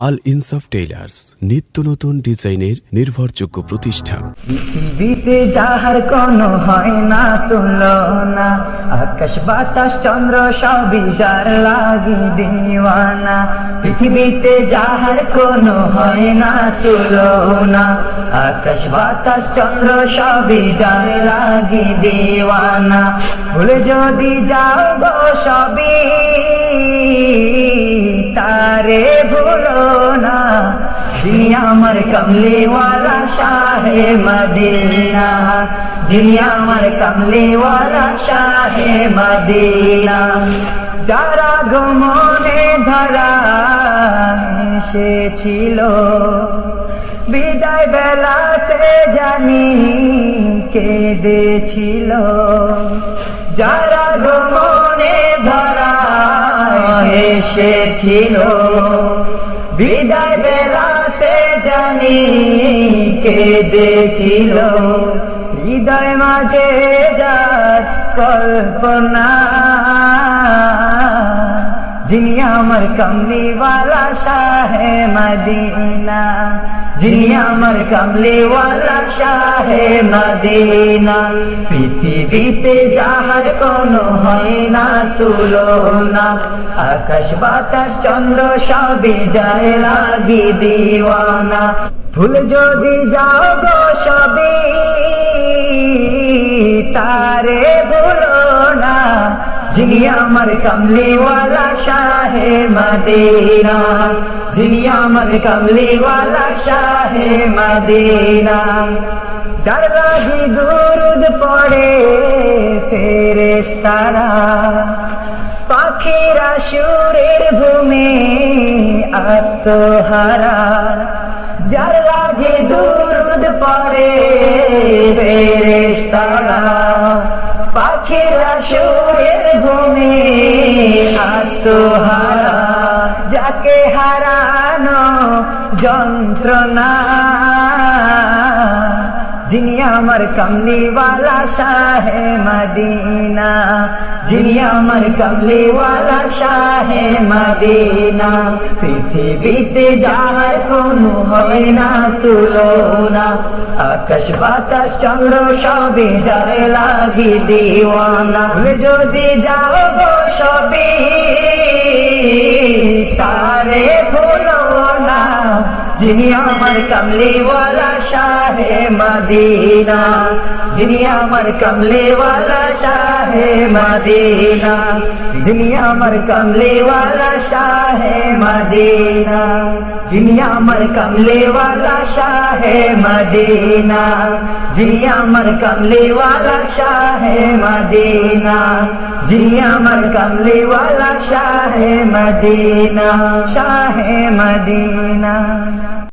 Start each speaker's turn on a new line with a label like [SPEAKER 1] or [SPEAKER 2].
[SPEAKER 1] আল ইনসাফ টেইলার্স, নিত্য নতুন ডিজাইনের নির্ভরযোগ্য প্রতিষ্ঠান।
[SPEAKER 2] পৃথিবীতে যাহার কোনো হয় না, তুলনা। আকাশ, বাতাস, চন্দ্র, সবই যার লাগি দিওয়ানা। পৃথিবীতে যাহার কোনো হয় না, তুলনা। আকাশ, বাতাস, চন্দ্র, সবই যার লাগি দিওয়ানা। ভুলে যদি যাও গো সবই। তারে ভুলো না। যিনি আমার কমলিওয়ালা শাহে মদিনা। যিনি আমার কমলিওয়ালা শাহে মদিনা। যারা গমনে ধরা এসেছিল, বিদায় বেলাতে জানি কেঁদেছিল। যারা গমনে এসেছিল। বিদায় বেলাতে জানি কেঁদেছিল। হৃদয় মাঝে যার কল্পনা। যিনি আমার কমলিওয়ালা শাহে মদিনা। যিনি আমার কমলিওয়ালা শাহে মদিনা। পৃথিবীতে যাহার কোনো হয় না তুলনা। আকাশ, বাতাস, চন্দ্র সবে যায় লাগি দিওয়ানা। ভুল যদি যাও গো সবই, তারে ভুলো যিনি আমার কমলিওয়ালা শাহে মদিনা। যিনি আমার কমলিওয়ালা শাহে মদিনা। যার লাগি দুরুদ পড়ে ফেরেশতারা। পাখিরা সুরের ভূমি আত্মহারা। যার লাগে দুরুদ পরে ফেরেশতারা। পাখিরা সুরের ভূমি আত্মহারা যাকে হারানো যন্ত্রণা। যিনি আমার কমলিওয়ালা শাহে মদিনা, যিনি আমার কমলিওয়ালা শাহে মদিনা, পৃথিবীতে যার কোনো হয় না তুলনা, আকাশ বাতাস, চন্দ্র সবে যায় লাগি দিওয়ানা। যদি যাও গো সবই, তারে যিনি আমার কমলিওয়ালা শাহে মদিনা, যিনি আমার কমলিওয়ালা শাহে মদিনা, যিনি আমার কমলিওয়ালা শাহে মদিনা, যিনি আমার কমলিওয়ালা শাহে মদিনা, যিনি আমার কমলিওয়ালা শাহে মদিনা, যিনি আমার কমলিওয়ালা শাহে মদিনা শাহে মদিনা।